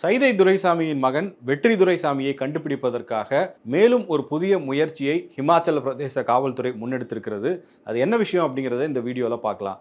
சைதை துரைசாமியின் மகன் வெற்றி துரைசாமியை கண்டுபிடிப்பதற்காக மேலும் ஒரு புதிய முயற்சியை ஹிமாச்சல பிரதேச காவல்துறை முன்னெடுத்திருக்கிறது. அது என்ன விஷயம் அப்படிங்கிறத இந்த வீடியோவில் பார்க்கலாம்.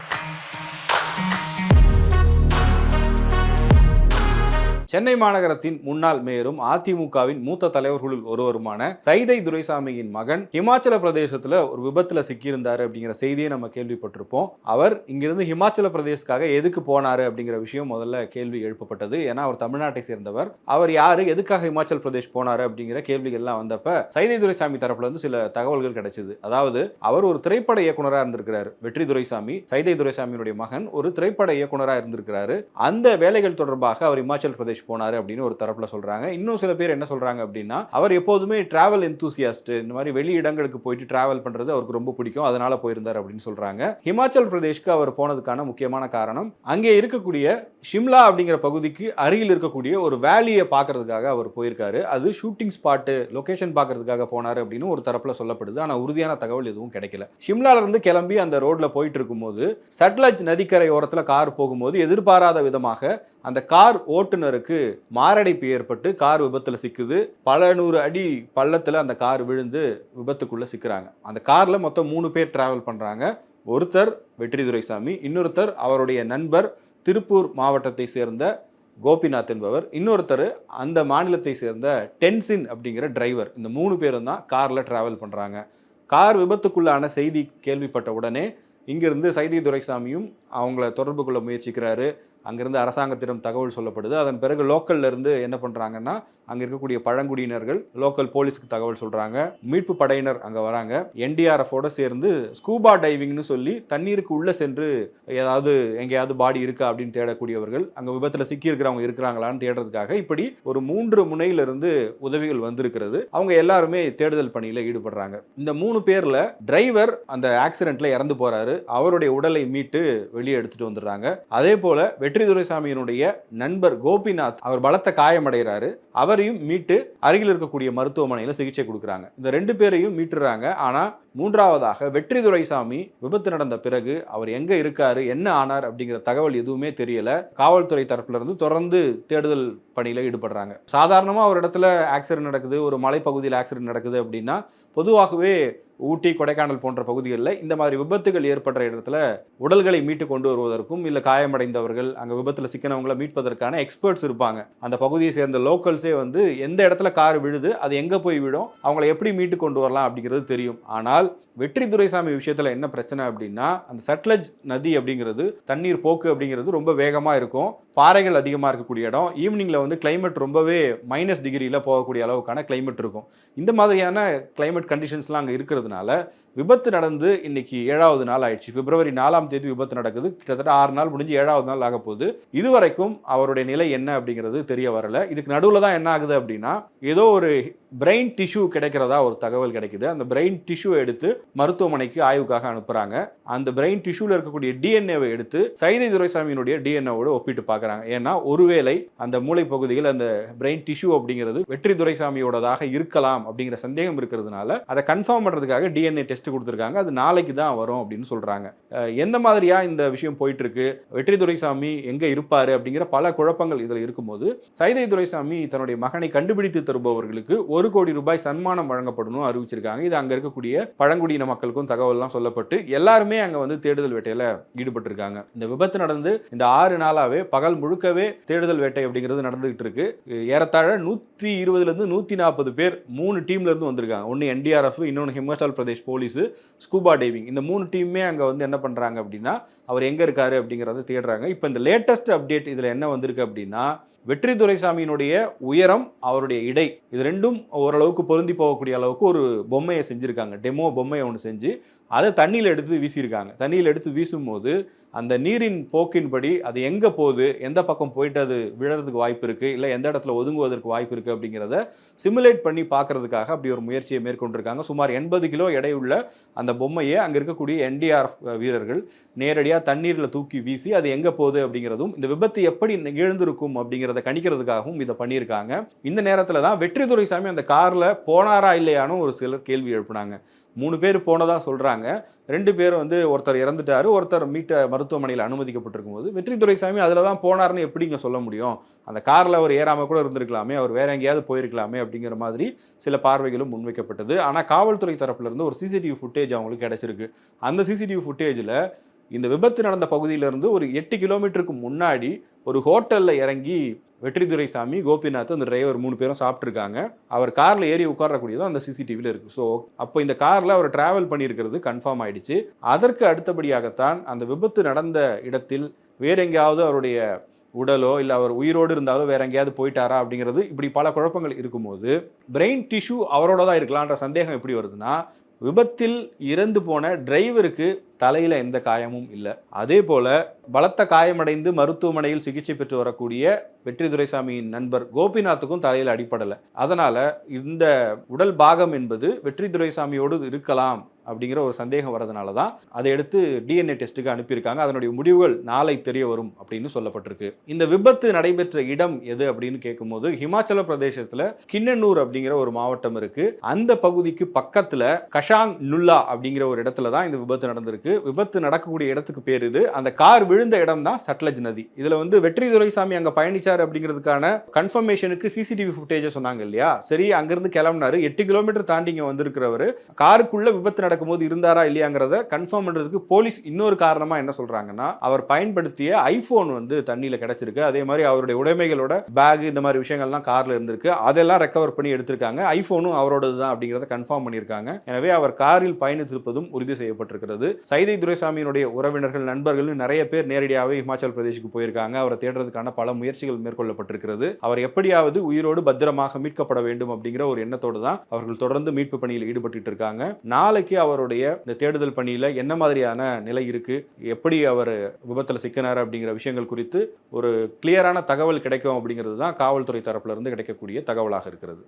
சென்னை மாநகரத்தின் முன்னாள் மேயரும் அதிமுகவின் மூத்த தலைவர்களுள் ஒருவருமான சைதை துரைசாமியின் மகன் ஹிமாச்சல பிரதேசத்துல ஒரு விபத்துல சிக்கியிருந்தாரு அப்படிங்கிற செய்தியை நம்ம கேள்விப்பட்டிருப்போம். அவர் இங்கிருந்து ஹிமாச்சல பிரதேசக்காக எதுக்கு போனாரு அப்படிங்கிற விஷயம் முதல்ல கேள்வி எழுப்பப்பட்டது. ஏன்னா அவர் தமிழ்நாட்டை சேர்ந்தவர். அவர் யாரு? எதுக்காக ஹிமாச்சல் பிரதேஷ் போனாரு அப்படிங்கிற கேள்விகள்லாம் வந்தப்ப சைதை துரைசாமி தரப்புல இருந்து சில தகவல்கள் கிடைச்சது. அதாவது அவர் ஒரு திரைப்பட இயக்குனராக இருந்திருக்கிறார். வெற்றி துரைசாமி சைதை துரைசாமியினுடைய மகன் ஒரு திரைப்பட இயக்குனராக இருந்திருக்கிறாரு. அந்த வேலைகள் தொடர்பாக அவர் ஹிமாச்சல் பிரதேஷ் போனாரு அப்படின்னு ஒரு தரப்பில் சொல்கிறாங்க இன்னும் சில பேர் என்ன சொல்கிறாங்க அப்படின்னா அவர் எப்போதுமே ட்ராவல் எந்தூசியாஸ்ட் இந்த மாதிரி வெளி இடங்களுக்கு போயிட்டு ட்ராவல் பண்ணுறது அவருக்கு ரொம்ப பிடிக்கும். அதனால் போயிருந்தார் அப்படின்னு சொல்கிறாங்க ஹிமாச்சல் பிரதேஷ்க்கு அவர் போனதுக்கான முக்கியமான காரணம் அங்கே இருக்கக்கூடிய ஷிம்லா அப்படிங்கிற பகுதிக்கு அருகில் இருக்கக்கூடிய ஒரு வேலியை பார்க்கறதுக்காக அவர் போயிருக்காரு. அது ஷூட்டிங் ஸ்பாட்டு லொக்கேஷன் பார்க்கறதுக்காக போனார் அப்படின்னு ஒரு தரப்பில் சொல்லப்படுது. ஆனால் உறுதியான தகவல் எதுவும் கிடைக்கல. ஷிம்லாலிருந்து கிளம்பி அந்த ரோட்டில் போயிட்டு இருக்கும்போது சட்லஜ் நதிக்கரை ஓரத்தில் கார் போகும்போது எதிர்பாராத விதமாக அந்த கார் ஓட்டுநருக்கு மாரடைப்பு ஏற்பட்டு கார் விபத்தில் சிக்குது. பல நூறு அடி பள்ளத்தில் அந்த கார் விழுந்து விபத்துக்குள்ளே சிக்கிறாங்க. அந்த காரில் மொத்தம் மூணு பேர் டிராவல் பண்ணுறாங்க ஒருத்தர் வெற்றி துரைசாமி இன்னொருத்தர் அவருடைய நண்பர் திருப்பூர் மாவட்டத்தை சேர்ந்த கோபிநாத் என்பவர். இன்னொருத்தர் அந்த மாநிலத்தை சேர்ந்த டென்சின் அப்படிங்கிற டிரைவர் இந்த மூணு பேரும் தான் காரில் டிராவல் பண்ணுறாங்க கார் விபத்துக்குள்ளான செய்தி கேள்விப்பட்ட உடனே இங்கிருந்து சைதி துரைசாமியும் அவங்கள தொடர்பு கொள்ள முயற்சிக்கிறாரு. அங்கிருந்து அரசாங்கத்திடம் தகவல் சொல்லப்படுது. அதன் பிறகு லோக்கல்ல இருந்து என்ன பண்றாங்கன்னா அங்க இருக்கக்கூடிய பழங்குடியினர்கள் லோக்கல் போலீஸ்க்கு தகவல் சொல்றாங்க. மீட்பு படையினர் அங்க வராங்க. என்டிஆர்எஃபோட சேர்ந்து ஸ்கூபா டைவிங்னு சொல்லி தண்ணீருக்கு உள்ள சென்று ஏதாவது எங்கேயாவது பாடி இருக்கா அப்படின்னு தேடக்கூடியவர்கள் அங்க விபத்துல சிக்கி இருக்கிறவங்க இருக்கிறாங்களான்னு தேடுறதுக்காக இப்படி ஒரு மூன்று முனையிலிருந்து உதவிகள் வந்திருக்கிறது. அவங்க எல்லாருமே தேடுதல் பணியில ஈடுபடுறாங்க. இந்த மூணு பேர்ல டிரைவர் அந்த ஆக்சிடென்ட்ல இறந்து போறாரு. அவருடைய உடலை மீட்டு வெளியே எடுத்துட்டு வந்துடுறாங்க. அதே போல வெற்றி துரைசாமியினுடைய நண்பர் கோபிநாத் அவர் பலத்த காயமடைகிறாரு. அவரையும் மீட்டு அருகில் இருக்கக்கூடிய மருத்துவமனையில் சிகிச்சை கொடுக்குறாங்க. இந்த ரெண்டு பேரையும் மீட்டுறாங்க. ஆனால் மூன்றாவதாக வெற்றி துரைசாமி விபத்து நடந்த பிறகு அவர் எங்க இருக்காரு என்ன ஆனார் அப்படிங்கிற தகவல் எதுவுமே தெரியல. காவல்துறை தரப்புல இருந்து தொடர்ந்து தேடுதல் பணியில ஈடுபடுறாங்க. சாதாரணமா ஒரு இடத்துல ஆக்சிடென்ட் நடக்குது ஒரு மலைப்பகுதியில் ஆக்சிடென்ட் நடக்குது அப்படின்னா பொதுவாகவே ஊட்டி கொடைக்கானல் போன்ற பகுதிகளில் இந்த மாதிரி விபத்துகள் ஏற்படுற இடத்துல உடல்களை மீட்டு கொண்டு வருவதற்கும் இல்லை காயமடைந்தவர்கள் அங்கே விபத்தில் சிக்கினவங்களை மீட்பதற்கான எக்ஸ்பர்ட்ஸ் இருப்பாங்க. அந்த பகுதியை சேர்ந்த லோக்கல்ஸே வந்து எந்த இடத்துல கார் விழுது அது எங்கே போய் விடும் அவங்களை எப்படி மீட்டு கொண்டு வரலாம் அப்படிங்கிறது தெரியும். ஆனால் வெற்றி துரைசாமி விஷயத்தில் என்ன பிரச்சனை அப்படின்னா அந்த சட்லஜ் நதி அப்படிங்கிறது தண்ணீர் போக்கு அப்படிங்கிறது ரொம்ப வேகமாக இருக்கும். பாறைகள் அதிகமாக இருக்கக்கூடிய இடம். ஈவினிங்கில் வந்து கிளைமேட் ரொம்பவே மைனஸ் டிகிரியில் போகக்கூடிய அளவுக்கான கிளைமேட் இருக்கும். இந்த மாதிரியான கிளைமேட் கண்டிஷன்ஸ்லாம் அங்கே இருக்கிறதுனால விபத்து நடந்து இன்னைக்கு ஏழாவது நாள் ஆயிடுச்சு. பிப்ரவரி நாலாம் தேதி விபத்து நடக்குது. கிட்டத்தட்ட ஆறு நாள் முடிஞ்சு ஏழாவது நாள் ஆக போகுது. இதுவரைக்கும் அவருடைய நிலை என்ன அப்படிங்கிறது தெரிய வரல. இதுக்கு நடுவில் தான் என்ன ஆகுது அப்படின்னா ஏதோ ஒரு பிரெயின் டிஷ்யூ கிடைக்கிறதா ஒரு தகவல் கிடைக்குது. அந்த பிரெயின் டிஷ்யூ எடுத்து மருத்துவமனைக்கு ஆய்வுக்காக அனுப்புறாங்க. அந்த பிரெயின் டிஷ்யூல இருக்கக்கூடிய டிஎன்ஏவை எடுத்து சைதை துரைசாமியினுடைய டிஎன்ஏவோடு ஒப்பிட்டு பார்க்குறாங்க. ஏன்னா ஒருவேளை அந்த மூளை பகுதியில் அந்த பிரெயின் டிஷ்யூ அப்படிங்கிறது வெற்றி துரைசாமியோடதாக இருக்கலாம் அப்படிங்கிற சந்தேகம் இருக்கிறதுனால அதை கன்ஃபார்ம் பண்ணுறதுக்காக டிஎன்ஏ டெஸ்ட் கொடுத்துருக்காங்க. அது நாளைக்கு தான் வரும் அப்படின்னு சொல்றாங்க. எந்த மாதிரியா இந்த விஷயம் போயிட்டு இருக்கு வெற்றி துரைசாமி எங்கே இருப்பார்? அப்படிங்கிற பல குழப்பங்கள் இதில் இருக்கும்போது சைதை துரைசாமி தன்னுடைய மகனை கண்டுபிடித்து தருபவர்களுக்கு ஒரு கோடி ரூபாய் சன்மானம் வழங்கப்படணும் அறிவிச்சிருக்காங்க. இது அங்கே இருக்கக்கூடிய பழங்குடியின மக்களுக்கும் தகவல்லாம் சொல்லப்பட்டு எல்லாருமே அங்கே வந்து தேடுதல் வேட்டையில் ஈடுபட்டிருக்காங்க. இந்த விபத்து நடந்து இந்த ஆறு நாளாகவே பகல் முழுக்கவே தேடுதல் வேட்டை அப்படிங்கிறது நடந்துகிட்டு இருக்கு. ஏறத்தாழ நூற்றி இருபதுலேருந்து நூற்றி நாற்பது பேர் மூணு டீம்லேருந்து வந்திருக்காங்க. ஒன்று என்டிஆர்எஃப் இன்னொன்று Himachal Pradesh police scuba diving இந்த மூணு டீமுமே அங்கே வந்து என்ன பண்ணுறாங்க அப்படின்னா அவர் எங்கே இருக்காரு அப்படிங்கிறத தேடுறாங்க. இப்போ இந்த லேட்டஸ்ட் அப்டேட் இதில் என்ன வந்திருக்கு அப்படின்னா வெற்றி துரைசாமியினுடைய உயரம் அவருடைய இடை இது ரெண்டும் ஓரளவுக்கு பொருந்தி போகக்கூடிய அளவுக்கு ஒரு பொம்மையை செஞ்சுருக்காங்க. டெமோ பொம்மையை ஒன்று செஞ்சு அதை தண்ணியில் எடுத்து வீசியிருக்காங்க. தண்ணியில் எடுத்து வீசும்போது அந்த நீரின் போக்கின்படி அது எங்கே போகுது? எந்த பக்கம் போயிட்டு அது விழறதுக்கு வாய்ப்பு இருக்குது இல்லை எந்த இடத்துல ஒதுங்குவதற்கு வாய்ப்பு இருக்குது அப்படிங்கிறத சிமுலேட் பண்ணி பார்க்கறதுக்காக அப்படி ஒரு முயற்சியை மேற்கொண்டிருக்காங்க. சுமார் எண்பது கிலோ எடையுள்ள அந்த பொம்மையை அங்கே இருக்கக்கூடிய என்டிஆர்எஃப் வீரர்கள் நேரடியாக தண்ணீரில் தூக்கி வீசி அது எங்கே போகுது அப்படிங்கிறதும் இந்த விபத்து எப்படி நிகழ்ந்திருக்கும் அப்படிங்கிறத கணிக்கிறதுக்காகவும் இதை பண்ணியிருக்காங்க. இந்த நேரத்தில் தான் வெற்றி துரைசாமி அந்த காரில் போனாரா இல்லையானும் ஒரு சிலர் கேள்வி எழுப்புனாங்க. மூணு பேர் போனதாக சொல்கிறாங்க ரெண்டு பேரும் வந்து ஒருத்தர் இறந்துட்டாரு ஒருத்தர் மீட்ட மருத்துவமனையில் அனுமதிக்கப்பட்டிருக்கும் போது வெற்றி துரைசாமி அதில் தான் போனார்னு எப்படிங்க சொல்ல முடியும்? அந்த காரில் அவர் ஏறாமல் கூட இருந்திருக்கலாமே அவர் வேற எங்கேயாவது போயிருக்கலாமே அப்படிங்கிற மாதிரி சில பார்வைகளும் முன்வைக்கப்பட்டது. ஆனால் காவல்துறை தரப்புலேருந்து ஒரு சிசிடிவி ஃபுட்டேஜ் அவங்களுக்கு கிடச்சிருக்கு. அந்த சிசிடிவி ஃபுட்டேஜில் இந்த விபத்து நடந்த பகுதியிலேருந்து ஒரு எட்டு கிலோமீட்டருக்கு முன்னாடி ஒரு ஹோட்டலில் இறங்கி வெற்றி துரைசாமி கோபிநாத் அந்த டிரைவர் மூணு பேரும் சாப்பிட்ருக்காங்க அவர் காரில் ஏறி உட்காரக்கூடியதும் அந்த சிசிடிவியில் இருக்குது ஸோ அப்போ இந்த காரில் அவர் டிராவல் பண்ணியிருக்கிறது கன்ஃபார்ம் ஆயிடுச்சு. அதற்கு அடுத்தபடியாகத்தான் அந்த விபத்து நடந்த இடத்தில் வேற எங்கேயாவது அவருடைய உடலோ இல்லை அவர் உயிரோடு இருந்தாலோ வேற எங்கேயாவது போயிட்டாரா அப்படிங்கிறது இப்படி பல குழப்பங்கள் இருக்கும்போது பிரெயின் டிஷ்யூ அவரோட தான் இருக்கலான்ற சந்தேகம் எப்படி வருதுன்னா விபத்தில் இறந்து போன டிரைவருக்கு தலையில் எந்த காயமும் இல்லை. அதே போல பலத்த காயமடைந்து மருத்துவமனையில் சிகிச்சை பெற்று வரக்கூடிய வெற்றி துரைசாமியின் நண்பர் கோபிநாத்துக்கும் தலையில் அடிப்படலை அதனால இந்த உடல் பாகம் என்பது வெற்றி துரைசாமியோடு இருக்கலாம் அப்படிங்கிற ஒரு சந்தேகம் வரதுனால தான் அதை எடுத்து டிஎன்ஏ டெஸ்ட்டுக்கு அனுப்பியிருக்காங்க. அதனுடைய முடிவுகள் நாளை தெரிய வரும் அப்படின்னு சொல்லப்பட்டிருக்கு. இந்த விபத்து நடைபெற்ற இடம் எது அப்படின்னு கேட்கும்போது ஹிமாச்சல பிரதேசத்தில் கிண்ணனூர் அப்படிங்கிற ஒரு மாவட்டம் இருக்கு. அந்த பகுதிக்கு பக்கத்தில் கஷாங் நுல்லா அப்படிங்கிற ஒரு இடத்துல தான் இந்த விபத்து நடந்திருக்கு. விபத்து நடக்கக்கூடிய இடத்துக்கு பேர் இது. அந்த கார் விழுந்த இடம் தான் சட்லஜ் நதி. இதுல வந்து வெற்றி துரைசாமி அங்க பயணிச்சார் அப்படிங்கிறதுக்கான கன்ஃபர்மேஷனுக்கு சிசிடிவி ஃபுட்டேஜ் சொன்னாங்க இல்லையா? சரி அங்கிருந்து கிளம்புனாரு. எட்டு கிலோமீட்டர் தாண்டி இங்க வந்திருக்கிறவர். காருக்குள்ள விபத்து நடக்கும்போது இருந்தாரா இல்லையாங்கிறத கன்ஃபார்ம் பண்றதுக்கு போலீஸ் இன்னொரு காரணமா என்ன சொல்றாங்கன்னா அவர் பயன்படுத்திய ஐபோன் வந்து தண்ணியில கிடைச்சிருக்கு. அதே மாதிரி அவருடைய உடைமைகளோட பேக் இந்த மாதிரி விஷயங்கள்லாம் கார்ல இருந்திருக்கு. அதெல்லாம் ரெக்கவர் பண்ணி எடுத்திருக்காங்க. ஐபோனும் அவரோடது தான் அப்படிங்கிறத கன்ஃபார்ம் பண்ணியிருக்காங்க. எனவே அவர் காரில் பயணித்திருப்பதும் உறுதி செய்யப்பட்டிருக்கிறது. சைதை துரைசாமியினுடைய உறவினர்கள் நண்பர்கள் நிறைய பேர் நேரடியாகவே இமாச்சல் பிரதேசுக்கு போயிருக்காங்க. அவரை தேடுறதுக்கான பல முயற்சிகள் மேற்கொள்ளப்பட்டிருக்கிறது. அவர் எப்படியாவது உயிரோடு பத்திரமாக மீட்கப்பட வேண்டும் அப்படிங்கிற ஒரு எண்ணத்தோடு தான் அவர்கள் தொடர்ந்து மீட்பு பணியில் ஈடுபட்டு இருக்காங்க நாளைக்கு அவருடைய இந்த தேடுதல் பணியில என்ன மாதிரியான நிலை இருக்கு? எப்படி அவர் விபத்தில் சிக்கினார் அப்படிங்கிற விஷயங்கள் குறித்து ஒரு கிளியரான தகவல் கிடைக்கும் அப்படிங்கிறது தான் காவல்துறை தரப்புல இருந்து கிடைக்கக்கூடிய தகவலாக இருக்கிறது.